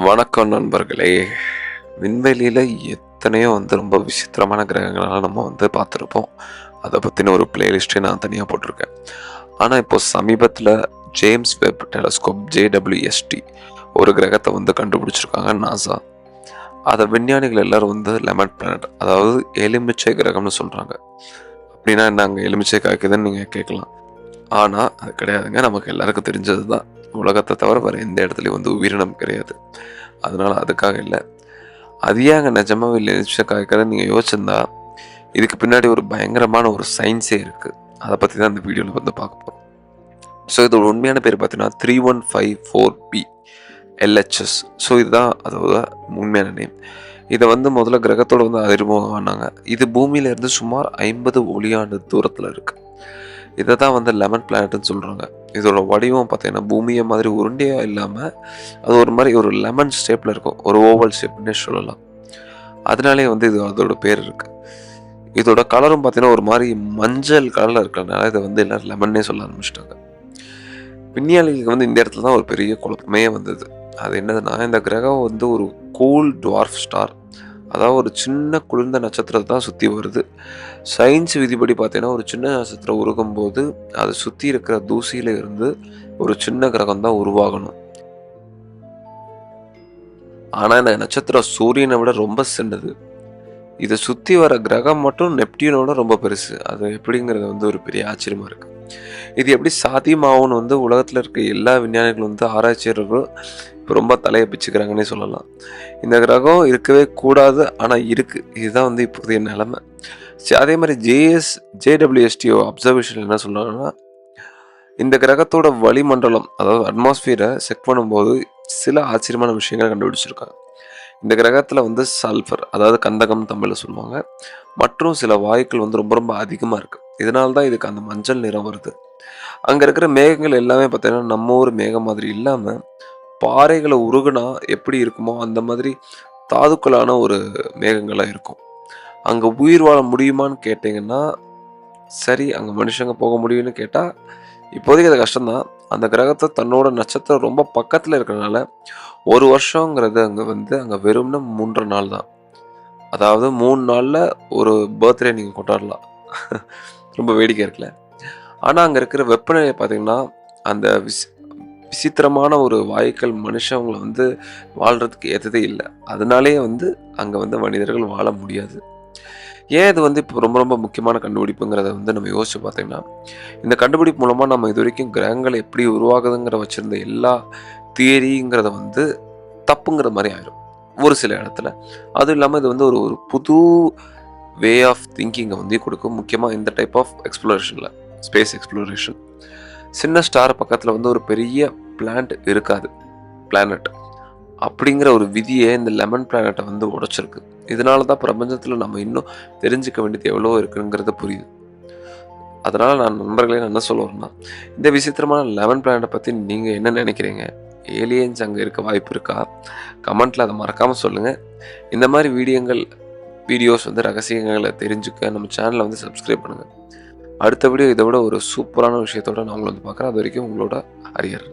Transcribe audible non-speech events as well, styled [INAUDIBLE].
வணக்கம் நண்பர்களே. விண்வெளியில் எத்தனையோ வந்து ரொம்ப விசித்திரமான கிரகங்களெல்லாம் நம்ம வந்து பார்த்துருப்போம். அதை பற்றின ஒரு பிளேலிஸ்ட்டே நான் தனியாக போட்டிருக்கேன். ஆனால் இப்போ சமீபத்தில் ஜேம்ஸ் வெப் டெலஸ்கோப் ஜேடபிள்யூஎஸ்டி ஒரு கிரகத்தை வந்து கண்டுபிடிச்சிருக்காங்க நாசா அதை விஞ்ஞானிகள் எல்லோரும் வந்து லெமன் பிளானட் அதாவது எலுமிச்சை கிரகம்னு சொல்கிறாங்க அப்படின்னா என்ன அங்கே எலுமிச்சை காய்க்குதுன்னு நீங்கள் கேட்கலாம். ஆனால் அது கிடையாதுங்க. நமக்கு எல்லாருக்கும் தெரிஞ்சது தான் உலகத்தை தவிர வேறு எந்த இடத்துலையும் வந்து உயிரினம் கிடையாது. அதனால் அதுக்காக இல்லை. அது ஏன் அங்கே நிஜமாவே எலுமிச்சை காய்க்கிறதுன்னு நீங்கள் யோசிச்சிருந்தா இதுக்கு பின்னாடி ஒரு பயங்கரமான ஒரு சயின்ஸே இருக்குது அதை பற்றி தான் இந்த வீடியோவில் வந்து பார்க்க போகிறோம் ஸோ இதோட உண்மையான பேர் பார்த்தீங்கன்னா three one five four B LHS so இதுதான் அதோட உண்மையான நேம் இதை வந்து முதல்ல கிரகத்தோட வந்து அறிமுகம் ஆனாங்க. இது பூமியிலேருந்து சுமார் ஐம்பது ஒளியாண்டு தூரத்தில் இருக்குது இதை தான் வந்து லெமன் பிளானட்னு சொல்கிறாங்க இதோட வடிவம் பார்த்தீங்கன்னா பூமியை மாதிரி உருண்டையாக இல்லாமல் அது ஒரு மாதிரி ஒரு லெமன் ஷேப்பில் இருக்கும். ஒரு ஓவல் ஷேப்னே சொல்லலாம். அதனாலே வந்து இது அதோட பேர் இருக்குது இதோட கலரும் பார்த்தீங்கன்னா ஒரு மாதிரி மஞ்சள் கலரில் இருக்கிறதுனால இதை வந்து எல்லாரும் லெமன்னே சொல்ல ஆரம்பிச்சிட்டாங்க. விஞ்ஞானிகளுக்கு வந்து இந்த இடத்துல தான் ஒரு பெரிய குழப்பமே வந்தது. அது என்னதுன்னா இந்த கிரகம் வந்து ஒரு கூல் டுவார்ஃப் ஸ்டார் அதாவது ஒரு சின்ன குளிர்ந்த நட்சத்திரத்தை தான் சுற்றி வருது. சயின்ஸ் விதிப்படி பார்த்தீங்கன்னா ஒரு சின்ன நட்சத்திரம் உருகும் போது அதை சுற்றி இருக்கிற தூசியில் இருந்து ஒரு சின்ன கிரகம் தான் உருவாகணும். ஆனால் இந்த நட்சத்திரம் சூரியனை விட ரொம்ப சின்னது. இதை சுற்றி வர கிரகம் மட்டும் நெப்டியூனோட ரொம்ப பெருசு. அது எப்படிங்கிறது வந்து ஒரு பெரிய ஆச்சரியமாக இருக்குது இது எப்படி சாத்தியமாகும்னு வந்து உலகத்தில் இருக்க எல்லா விஞ்ஞானிகளும் வந்து ஆராய்ச்சியாளர்களும் இப்போ ரொம்ப தலையை பிச்சுக்கிறாங்கன்னே சொல்லலாம். இந்த கிரகம் இருக்கவே கூடாது ஆனால் இருக்குது இதுதான் வந்து இப்போதைய நிலமை. சரி, அதே மாதிரி ஜேஎஸ் ஜேடபிள்யூஎஸ்டிஓ அப்சர்வேஷன் என்ன சொல்றாங்கன்னா இந்த கிரகத்தோட வளிமண்டலம் அதாவது அட்மாஸ்பியரை செக் பண்ணும்போது சில ஆச்சரியமான விஷயங்களை கண்டுபிடிச்சிருக்காங்க. இந்த கிரகத்தில் வந்து சல்ஃபர் அதாவது கந்தகம் தமிழில் சொல்லுவாங்க. மற்றும் சில வாயுக்கள் வந்து ரொம்ப ரொம்ப அதிகமாக இருக்குது இதனால தான் இதுக்கு அந்த மஞ்சள் நிறம் வருது. அங்கே இருக்கிற மேகங்கள் எல்லாமே பார்த்தீங்கன்னா நம்ம ஊர் மேகம் மாதிரி இல்லாமல் பாறைகளை உருகுனா எப்படி இருக்குமோ அந்த மாதிரி தாதுக்களான ஒரு மேகங்களாக இருக்கும். அங்கே உயிர் வாழ முடியுமான்னு கேட்டிங்கன்னா சரி அங்கே மனுஷங்க போக முடியும்னு கேட்டால் இப்போதைக்கு அது கஷ்டம்தான். அந்த கிரகத்தை தன்னோட நட்சத்திரம் ரொம்ப பக்கத்தில் இருக்கிறனால ஒரு வருஷங்கிறது அங்கே வந்து அங்கே வெறும்னா மூன்றரை நாள் தான். அதாவது மூணு நாளில் ஒரு பர்த்டே நீங்கள் கொண்டாடலாம். [LAUGHS] ரொம்ப வேடிக்கை இருக்குல்ல. ஆனால் அங்கே இருக்கிற வெப்பநிலை பார்த்தீங்கன்னா அந்த விசி விசித்திரமான ஒரு வாயுக்கள் மனுஷவங்களை வந்து வாழ்கிறதுக்கு ஏற்றதே இல்லை. அதனாலேயே வந்து அங்கே வந்து மனிதர்கள் வாழ முடியாது. ஏன் இது வந்து இப்போ ரொம்ப ரொம்ப முக்கியமான கண்டுபிடிப்புங்கிறத வந்து நம்ம யோசிச்சு பார்த்தீங்கன்னா இந்த கண்டுபிடிப்பு மூலமாக நம்ம இது வரைக்கும் கிரகங்கள் எப்படி உருவாகுதுங்கிற வச்சுருந்த எல்லா தியரிங்கிறத வந்து தப்புங்கிற மாதிரி ஆயிடும் ஒரு சில இடத்துல. அதுவும் இல்லாமல் இது வந்து ஒரு ஒரு புது வே ஆஃப் திங்கிங்கை வந்து கொடுக்கும். முக்கியமாக இந்த டைப் ஆஃப் எக்ஸ்ப்ளோரேஷனில் ஸ்பேஸ் எக்ஸ்ப்ளோரேஷன் சின்ன ஸ்டார் பக்கத்தில் வந்து ஒரு பெரிய பிளான்ட் இருக்காது. பிளானட் அப்படிங்கிற ஒரு விதியை இந்த லெமன் பிளானட்டை வந்து உடைச்சிருக்கு. இதனால தான் பிரபஞ்சத்தில் நம்ம இன்னும் தெரிஞ்சுக்க வேண்டியது எவ்வளோ இருக்குங்கிறது புரியுது. அதனால் நான் நண்பர்களே நான் என்ன சொல்ல வரேன்னா இந்த விசித்திரமான லெமன் பிளானட்டை பற்றி நீங்கள் என்ன நினைக்கிறீங்க? ஏலியன்ஸ் அங்கே இருக்க வாய்ப்பு இருக்கா? கமெண்ட்டில் அதை மறக்காமல் சொல்லுங்கள் இந்த மாதிரி வீடியோங்கள் வீடியோஸ் வந்து ரகசியங்களை தெரிஞ்சுக்க நம்ம சேனலை வந்து சப்ஸ்கிரைப் பண்ணுங்கள் அடுத்த வீடியோ இதை விட ஒரு சூப்பரான விஷயத்தோட நான் உங்களை வந்து பார்க்குறேன். அது வரைக்கும் உங்களோட அரியர்